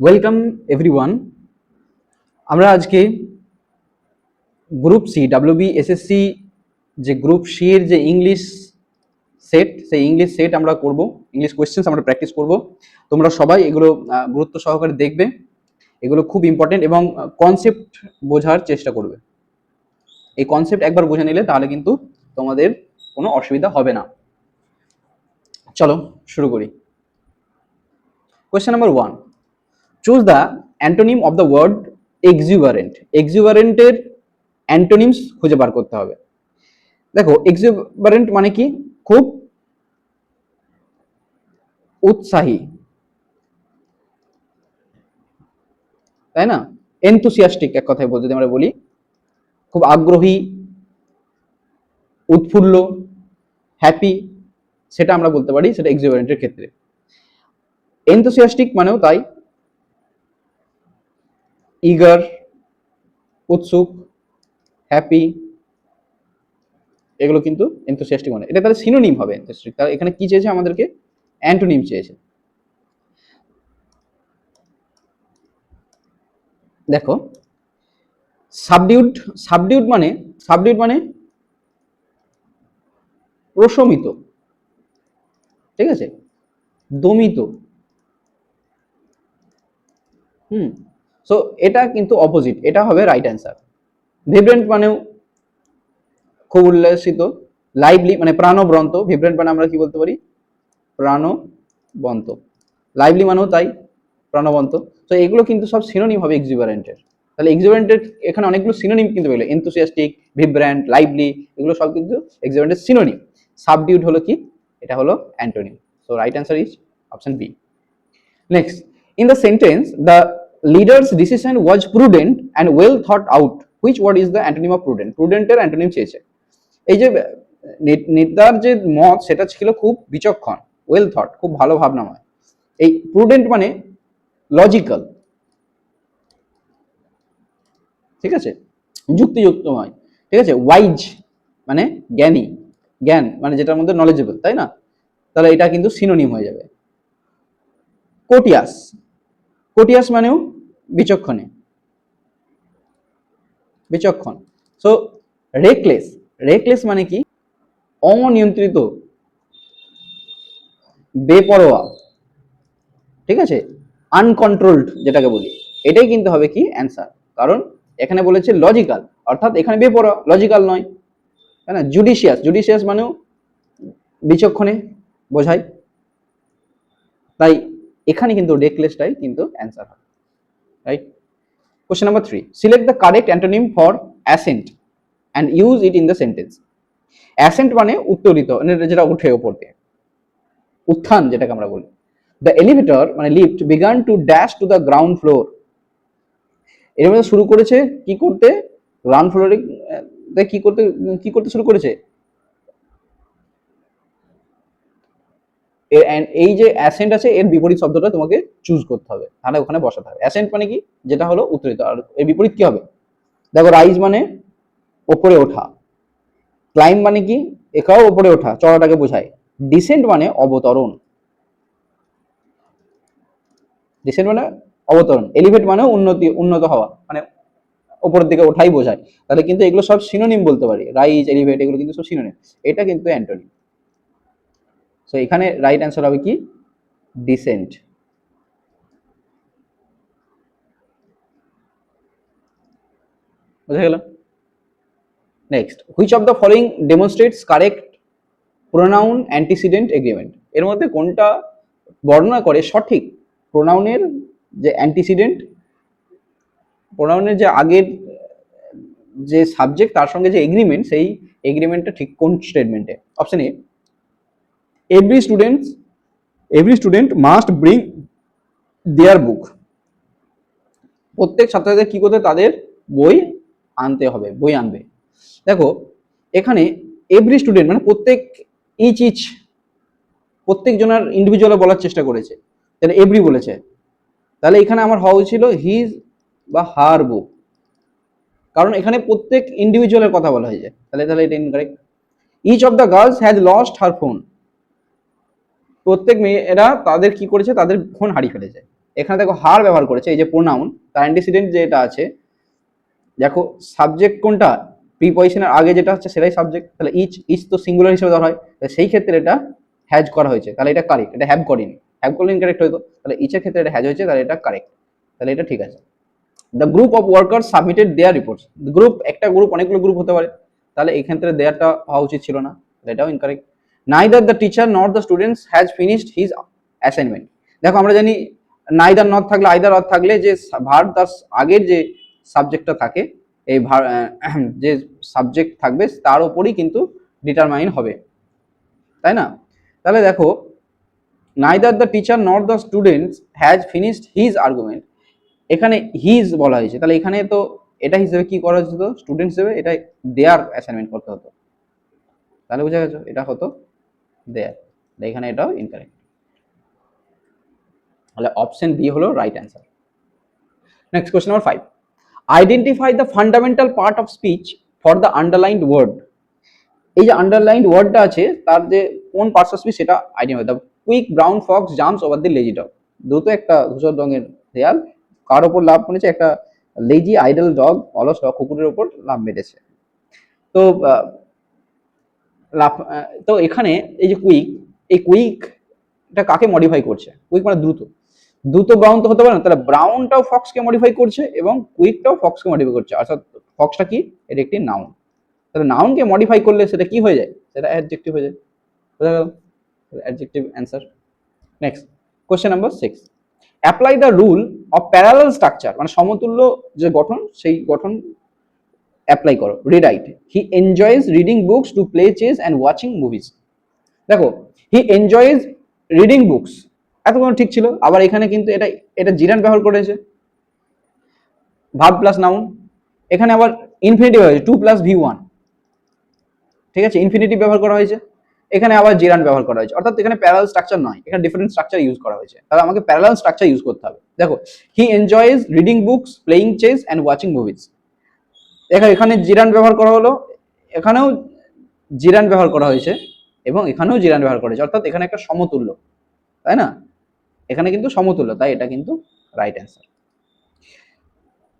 Welcome everyone আমরা আজকে group C WB SSC যে গ্রুপ সি এর যে ইংলিশ সেট সেই ইংলিশ সেট আমরা করব। ইংলিশ কোয়েশ্চেন্স আমরা প্র্যাকটিস করব। তোমরা সবাই এগুলো গুরুত্ব সহকারে দেখবে। এগুলো খুব ইম্পর্টেন্ট এবং কনসেপ্ট বোঝার চেষ্টা করবে। এই কনসেপ্ট একবার বুঝে নিলে তাহলে কিন্তু তোমাদের কোনো অসুবিধা হবে না। চলো, শুরু করি। Question number one choose the antonym of the word exuberant এক্সিউভারেন্টের antonyms খুঁজে বার করতে হবে। দেখো এক্সিউভারেন্ট মানে কি? খুব উৎসাহী। তাই না? এনথুসিয়াস্টিক এক কথায় বলতে আমরা বলি। খুব আগ্রহী, উৎফুল্ল হ্যাপি সেটা আমরা বলতে পারি, সেটা এক্সিউভারেন্টের ক্ষেত্রে। এনথুসিয়াস্টিক মানেও তাই। ইগার, উৎসুক, হ্যাপি, এগুলো কিন্তু এনথুসিয়াস্টিক মানে এটা তাহলে সিনোনিম হবে enthusiastic। তাহলে এখানে কি চেয়েছে আমাদেরকে? অ্যান্টোনিম চেয়েছে। দেখো সাবডিউড সাবডিউড মানে সাবডিউড মানে প্রশমিত। ঠিক আছে? দমিত। হুম? সো এটা কিন্তু অপোজিট এটা হবে রাইট অ্যান্সার ভিব্রেন্ট মানেও খুব উল্লাসিত লাইভলি মানে প্রাণবন্ত ভিব্রেন্ট মানে আমরা কি বলতে পারি? প্রাণবন্ত। লাইভলি মানেও তাই, প্রাণবন্ত। তো এগুলো কিন্তু সব সিনোনিম হবে এক্সিবারেন্টের তাহলে এক্সিবারেন্টের এখানে অনেকগুলো সিনোনিম কিন্তু পেল এনথুসিয়াস্টিক ভিব্র্যান্ট লাইভলি এগুলো সব কিন্তু এক্সিবারেন্টের সিনোনিম সাবডিউড হলো কি? এটা হলো antonym so right answer is option B next in the sentence the decision was prudent and well thought out. Which word is the antonym of prudent? Prudent এর antonym চেয়েছে। এই যে নেতার যে মত, সেটা ছিল খুব বিচক্ষণ ওয়েল থট খুব ভালো ভাবনাময় এই প্রুডেন্ট মানে লজিক্যাল ঠিক আছে? যুক্তিযুক্তময়। ঠিক আছে? ওয়াইজ মানে জ্ঞানী। জ্ঞান মানে যেটার মধ্যে নলেজেবল তাই না? তাহলে এটা কিন্তু সিনোনিম হয়ে যাবে। কোটিয়াস কোটিয়াস মানেও বিচক্ষণে। বিচক্ষণ। সো রেকলেস রেকলেস মানে কি? অনিয়ন্ত্রিত। বেপরোয়া। ঠিক আছে? আনকন্ট্রোলড যেটাকে বলি। এটাই কিন্তু হবে কি? অ্যান্সার কারণ এখানে বলেছে লজিক্যাল অর্থাৎ এখানে বেপরোয়া। লজিক্যাল নয়। তাই না? জুডিশিয়াস জুডিশিয়াস মানেও বিচক্ষণে বোঝায়। তাই এখানে কিন্তু রেকলেসটাই কিন্তু অ্যান্সার হবে। Right question number three select the correct antonym for ascent and use it in the sentence ascent মানে উত্তরিত মানে যেটা উঠে ওপর দিয়ে। উত্থান যেটাকে আমরা বলি। দ্য এলিভেটর মানে lift began to dash to the ground floor এর মধ্যে শুরু করেছে কি করতে? গ্রাউন্ড ফ্লোরে কি করতে কি করতে শুরু করেছে এর and এই যে অ্যাসেন্ট আছে, এর বিপরীত শব্দটা তোমাকে চুজ করতে হবে। তাহলে ওখানে বসাতে হবে। অ্যাসেন্ট মানে কি? যেটা হলো উত্তরিত। আর এর বিপরীত কি হবে? দেখো রাইজ মানে ওপরে ওঠা। ক্লাইম মানে কি? একাও ওপরে ওঠা। চড়াটাকে বোঝায়। ডিসেন্ট মানে অবতরণ। ডিসেন্ট মানে অবতরণ। এলিভেট মানে উন্নতি, উন্নত হওয়া। মানে ওপরের দিকে ওঠাই বোঝায়। তাহলে কিন্তু এগুলো সব সিনোনিম বলতে পারি। রাইজ এলিভেট এগুলো কিন্তু সব সিনোনিম এটা কিন্তু অ্যান্টোনিম। সো এখানে রাইট অ্যান্সার হবে কি? ডিসেন্ট বুঝা গেল? Next which of the following demonstrates correct pronoun antecedent agreement এর মধ্যে কোনটা বর্ণনা করে সঠিক প্রোনাউনের যে অ্যান্টিসিডেন্ট প্রোনাউনের যে আগের, যে সাবজেক্ট তার সঙ্গে যে এগ্রিমেন্ট সেই এগ্রিমেন্টটা ঠিক কোন স্টেটমেন্টে option A every students every student must bring their book. প্রত্যেক ছাত্রদের কি করতে তাদের বই আনতে হবে, বই আনবে। দেখো, এখানে এভরি স্টুডেন্ট মানে প্রত্যেক ইচ ইচ প্রত্যেক জনের ইন্ডিভিজুয়াল বলার চেষ্টা করেছে। তাহলে এভরি বলেছে। তাহলে এখানে আমার হওয়া ছিল হিজ বা হার বুক কারণ এখানে প্রত্যেক ইন্ডিভিজুয়ালের কথা বলা হয়েছে। তাহলে তাহলে এটা incorrect each of the girls has lost her phone প্রত্যেক মেয়েরা তাদের কি করেছে? তাদের ফোন হারিয়ে ফেলেছে। এখানে দেখো হার ব্যবহার করেছে, এই যে প্রোনাউন তার অ্যান্টিসিডেন্ট যেটা আছে, দেখো সাবজেক্ট কোনটা? প্রিপজিশনের আগে যেটা হচ্ছে সেটাই সাবজেক্ট তাহলে ইচ ইচ তো সিঙ্গুলার হিসেবে ধরা হয়, তাহলে সেই ক্ষেত্রে এটা হ্যাজ করা হয়েছে, তাহলে এটা কারেক্ট এটা হ্যাভ করেনি। হ্যাভ করলে ইনকারেক্ট হতো তাহলে ইচের ক্ষেত্রে এটা হ্যাজ হয়েছে, তাহলে এটা কারেক্ট তাহলে এটা ঠিক আছে। The group of worker submitted their reports group একটা গ্রুপ অনেকগুলো গ্রুপ হতে পারে, তাহলে এই ক্ষেত্রে দেয়ারটা হওয়া উচিত ছিল না এটাও incorrect neither the teacher not the students has finished his assignment দেখো, আমরা জানি নাইদার নট থাকলে আইদার অর থাকলে যে ভার তার আগের যে সাবজেক্টটা থাকে, এই যে সাবজেক্ট থাকবে, তার উপরই কিন্তু ডিটারমাইন হবে। তাই না? তাহলে দেখো neither the teacher not the students has finished his argument এখানে হিজ বলা হয়েছে। তাহলে এখানে তো এটা হিসেবে কি করা হতো স্টুডেন্ট হিসেবে এটা দেয়ার অ্যাসাইনমেন্ট করতে হতো। তাহলে বুঝা গেছো, এটা হতো দেয়ার এখানে এটাও ইনকারেক্ট তাহলে অপশন বি হলো right answer next question number five identify the fundamental part of speech for the underlined word এই যে আন্ডারলাইন্ড ওয়ার্ডটা আছে, তার যে কোন পার্টস অফ স্পিচ সেটা identify the quick brown fox jumps over the lazy dog দ্রুত একটা ধূসর রঙের দেয়াল, কার ওপর লাভ করেছে একটা লেজি আইডল ডগ অলস কুকুরের ওপর লাভ মেরেছে। তো লাভ তো এখানে এই যে কুইক, এই কুইক এটা কাকে মডিফাই করছে? কুইক মানে দ্রুত। দ্রুত ব্রাউন তো হতে পারে না, তাহলে ব্রাউনটাও ফক্সকে মডিফাই করছে এবং কুইকটাও ফক্সকে মডিফাই করছে। অর্থাৎ ফক্সটা কি? এটা একটি নাউন তাহলে নাউনকে মডিফাই করলে সেটা কি হয়ে যায়? সেটা অ্যাডজেক্টিভ হয়ে যায়। বোঝা গেল? Adjective answer next question number six apply the rule of parallel structure মানে সমতুল্য যে গঠন, সেই গঠন অ্যাপ্লাই করো rewrite he enjoys reading books to play chess and watching movies দেখো হি এনজয়েজ রিডিং বুকস এতক্ষণ ঠিক ছিল, আবার এখানে কিন্তু এটা এটা জিরান ব্যবহার করেছে। ভাব প্লাস নাউন এখানে আবার ইনফিনিটিভ হয়েছে টু প্লাস ভি ওয়ান ঠিক আছে ইনফিনিটিভ ব্যবহার করা হয়েছে। এখানে আবার জিরান ব্যবহার করা হয়েছে। অর্থাৎ এখানে প্যারাল স্ট্রাকচার নয়, এখানে ডিফারেন্ট স্ট্রাকচার ইউজ করা হয়েছে। তাহলে আমাকে প্যারাল স্ট্রাকচার ইউজ করতে হবে। দেখো he enjoys reading books playing chess and watching movies এখানে এখানে জিরান ব্যবহার করা হলো, এখানেও জিরান ব্যবহার করা হয়েছে এবং এখানেও জিরান ব্যবহার করা হয়েছে। অর্থাৎ এখানে একটা সমতুল্য, তাই না? এখানে কিন্তু সমতুল্য, তাই এটা কিন্তু রাইট অ্যান্সার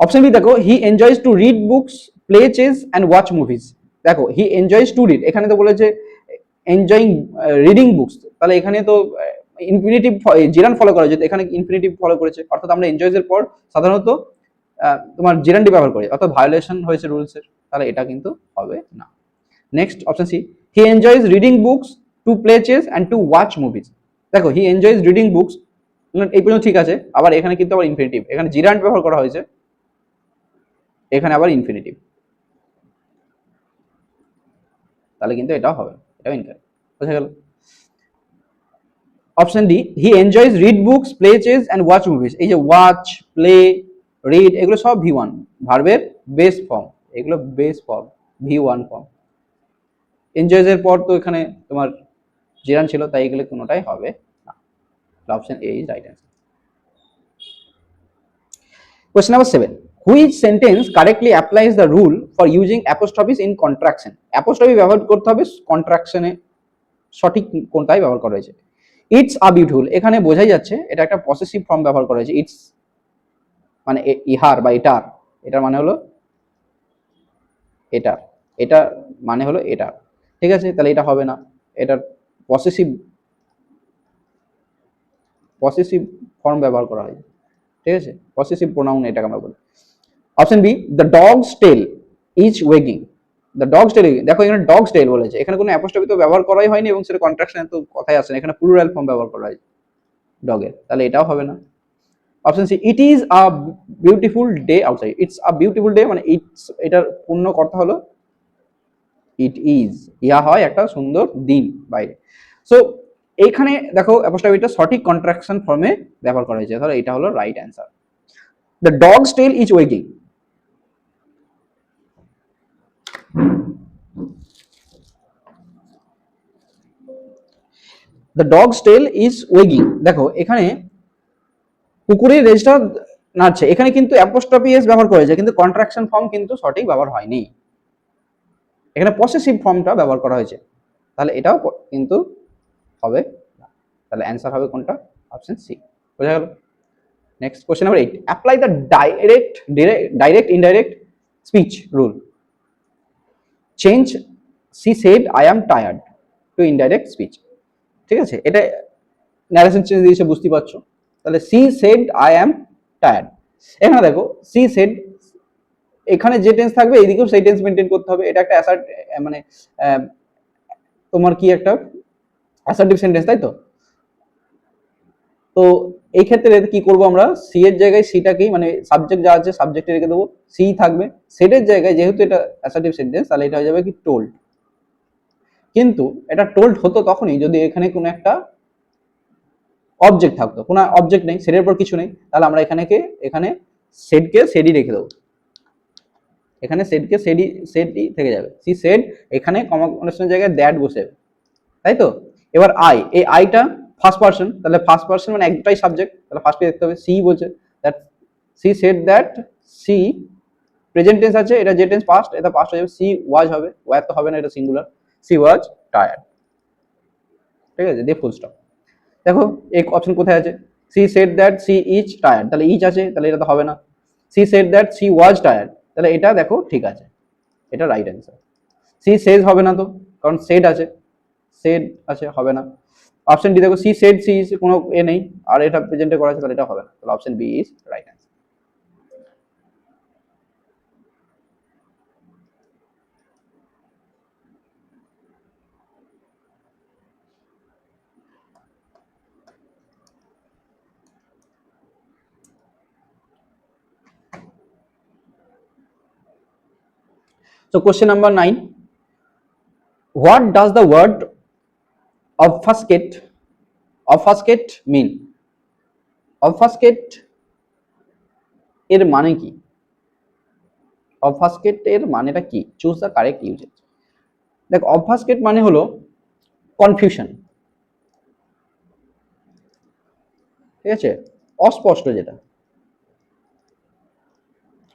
অপশন বি দেখো he enjoys to read books play chess and watch movies দেখো হি এনজয়স টু রিড এখানে তো বলেছে এনজয়িং রিডিং বুকস তাহলে এখানে তো ইনফিনিটিভ জিরান ফলো করা যেত এখানে ইনফিনিটিভ ফলো করেছে। অর্থাৎ আমরা এনজয়েস এর পর সাধারণত তোমার জিরানটি ব্যবহার করি, অর্থাৎ ভায়োলেশন হয়েছে রুলসের তাহলে এটা কিন্তু হবে না। Next option C he enjoys reading books to play chess and to watch movies দেখো হি এনজয়স রিডিং বুকস এই পর্যন্ত ঠিক আছে, আবার এখানে কিন্তু আবার ইনফিনিটিভ এখানে জিরান্ট ব্যবহার করা হয়েছে, এখানে আবার ইনফিনিটিভ তাহলে কিন্তু এটাও হবে, এটাও ইনকারেক্ট বোঝা গেল? Option D he enjoys read books play chess and watch movies এই যে ওয়াচ প্লে রিড এগুলো সব ভি ওয়ান ভার্বের বেস ফর্ম এগুলো base form V one form enjoys এর পর তো এখানে তোমার জিরান ছিল, তাই এগুলো কোনোটাই হবে না option A is right answer Question number seven. Which sentence correctly applies the rule for using apostrophes in contraction? Apostrophe ব্যবহার করতে হবে কন্ট্রাকশনে সঠিক কোনটাই ব্যবহার করা হয়েছে ইটস আ বিউটিফুল এখানে বোঝাই যাচ্ছে, এটা একটা পসেসিভ ফর্ম ব্যবহার করা হয়েছে ইটস মানে ইহার বা এটার। এটার মানে হলো এটার। এটা মানে হলো এটার। ঠিক আছে? তাহলে এটা হবে না। এটার পসেসিভ পসেসিভ ফর্ম ব্যবহার করা হয়। ঠিক আছে? পসেসিভ প্রোনাউন এটাকে আমরা বলি। Option B the dog's tail is wagging the dog's tail দেখো, এখানে ডগস টেল বলেছে। এখানে কোনো অ্যাপোস্ট্রফি তো ব্যবহার করাই হয়নি এবং সেটা কন্ট্রাকশনে তো কথাই আসে না। এখানে প্লুরাল ফর্ম ব্যবহার করা হয়েছে ডগের তাহলে এটাও হবে না। Option C it is a beautiful day outside it's a beautiful day মানে ইটস এটার পূর্ণ কথা হলো ইট ইজ ইহা হয় একটা সুন্দর দিন বাইরে। সো এইখানে দেখো অ্যাপোস্ট্রফিটা সঠিক কন্ট্রাকশন ফর্মে ব্যবহার করা হয়েছে। তাহলে এটা হলো right answer the dog's tail is wagging the dog's tail is wagging দেখো, এখানে কুকুরের রেজিস্টার নাড়ছে এখানে কিন্তু অ্যাপোস্ট্রফি এস ব্যবহার করেছে কিন্তু কন্ট্রাকশন ফর্ম কিন্তু সঠিক ব্যবহার হয়নি এখানে পসেসিভ ফর্মটা ব্যবহার করা হয়েছে তাহলে এটাও কিন্তু হবে না। তাহলে অ্যান্সার হবে কোনটা অপশন সি বোঝা গেল next question number eight apply the direct direct, indirect speech rule. Change. She said, "I am tired." To indirect speech. ঠিক আছে এটা ন্যারেশন চেঞ্জ দিয়েছে বুঝতে পারছ তাহলে she said I am tired এখানে দেখো সি সেড এখানে যে টেন্স থাকবে, এইদিকেও সেই টেন্স মেনটেন করতে হবে। এটা একটা অ্যাসার্ট মানে তোমার কি একটা অ্যাসার্টিভ সেন্টেন্স তাই তো? তো এই ক্ষেত্রে কি করব আমরা? সি এর জায়গায় সিটাকেই মানে সাবজেক্ট যা আছে সাবজেক্টে রেখে দেবো। সি থাকবে সেটের জায়গায় যেহেতু এটা অ্যাসার্টিভ সেন্টেন্স তাহলে এটা হয়ে যাবে কি টোল্ড কিন্তু এটা টোল্ড হতো তখনই যদি এখানে কোনো একটা অবজেক্ট থাকতো। কোনো অবজেক্ট নেই সেটের পর কিছু নেই। তাহলে আমরা এখানে কে এখানে সেটকে সেডই রেখে দেবো। এখানে সেটকে সেডই সেটই থেকে যাবে। সি সেড এখানে কমা কন্ডিশনের জায়গায় দ্যাট বসে যাবে। তাই তো? এবার আই এই আইটা ফার্স্ট পার্সন তাহলে ফার্স্ট পার্সন মানে একটাই সাবজেক্ট তাহলে ফার্স্টে দেখতে হবে সি বলছে। That she said that she present tense আছে, এটা যে টেন্স পাস্ট এটা পাস্ট হয়ে যাবে। সি ওয়াজ হবে ওয়ার তো হবে না, এটা সিঙ্গুলার সি ওয়াজ টায়ার্ড ঠিক আছে, দিয়ে ফুল স্টপ দেখো এই অপশন কোথায় আছে? She said that she is tired তাহলে ইচ আছে, তাহলে এটা তো হবে না। She said that she was tired তাহলে এটা দেখো, ঠিক আছে। এটা রাইট অ্যান্সার সি সেজ হবে না তো, কারণ সেট আছে। সেড আছে, হবে না। অপশন ডি দেখো সি সেট সি কোনো এ নেই। আর এটা প্রেজেন্টে করা আছে, তাহলে এটা হবে না। তাহলে option B is right answer So question number nine. What does the word obfuscate obfuscate mean? obfuscate এর মানে কি obfuscate এর মানেটা কি চুজ দ্য কারেক্ট ইউজেজ দেখ obfuscate মানে হলো কনফিউশন ঠিক আছে অস্পষ্ট যেটা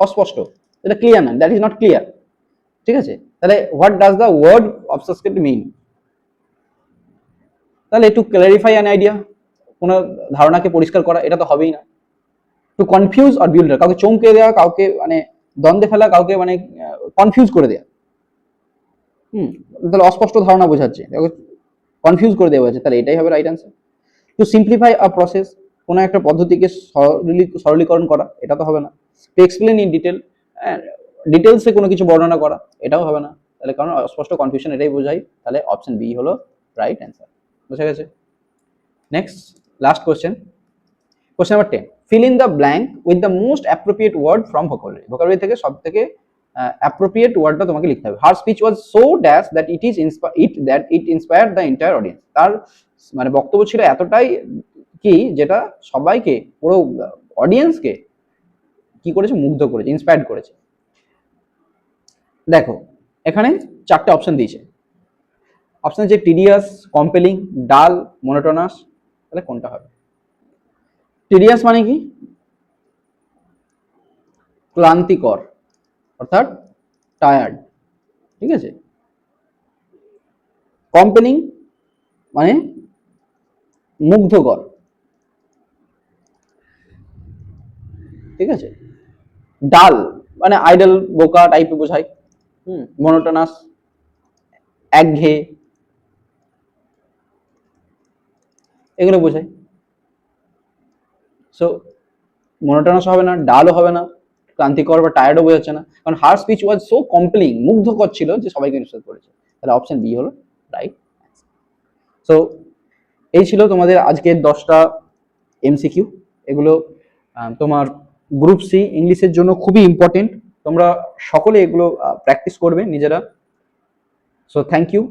অস্পষ্ট এটা ক্লিয়ার না দ্যাট ইজ নট ক্লিয়ার ঠিক আছে? তাহলে what does the word obfuscate mean তাহলে একটু ক্লারিফাই অ্যান আইডিয়া কোনো ধারণাকে পরিষ্কার করা, এটা তো হবেই না। টু কনফিউজ আর বিল্ডার কাউকে চমকে দেওয়া কাউকে মানে দ্বন্দ্বে ফেলা, কাউকে মানে কনফিউজ করে দেওয়া হুম, তাহলে অস্পষ্ট ধারণা বোঝাচ্ছে। কনফিউজ করে দেওয়া হয়েছে, তাহলে এটাই হবে right answer to simplify a process কোনো একটা পদ্ধতিকে সরলীকরণ করা, এটা তো হবে না। টু এক্সপ্লেন ইন ডিটেল ডিটেলসে কোনো কিছু বর্ণনা করা, এটাও হবে না। তাহলে কারণ অস্পষ্ট কনফিউশন এটাই বোঝাই। তাহলে অপশন বি হলো রাইট অ্যান্সার বুঝা গেছে? Next last question question number ten fill in the blank with the most appropriate word from vocabulary vocabulary থেকে সব থেকে অ্যাপ্রোপ্রিয়েট ওয়ার্ডটা তোমাকে লিখতে হবে। Her speech was so dash that it is it that it inspire the entire audience তার মানে বক্তব্য ছিল এতটাই কি, যেটা সবাইকে, পুরো অডিয়েন্সকে কি করেছে? মুগ্ধ করেছে ইন্সপায়ার্ড করেছে। দেখো, এখানে চারটে অপশন দিয়েছে। অপশন যে টিডিয়াস কম্পেলিং ডাল মনোটোনাস তাহলে কোনটা হবে? টিডিয়াস মানে কি? ক্লান্তিকর, অর্থাৎ টায়ার্ড ঠিক আছে? কম্পেলিং মানে মুগ্ধকর, ঠিক আছে? ডাল মানে আইডল বোকা টাইপের বোঝায়। হুম। মনোটোনাস একঘেয়ে। এগুলো বোঝায়। সো মনোটোনাস হবে না ডালও হবে না, ক্লান্তিকর বা টায়ার্ডও বোঝাচ্ছে না। কারণ হার স্পিচ ওয়াজ সো কমপ্লিং মুগ্ধকর ছিল যে সবাইকে ইনস্পায়ার করেছে। তাহলে অপশন বি হলো রাইট সো এই ছিল তোমাদের আজকের দশটা এমসিকিউ এগুলো তোমার গ্রুপ সি ইংলিশের জন্য খুবই ইম্পর্টেন্ট তোমরা সকলে এগুলো প্র্যাকটিস করবে নিজেরা। So thank you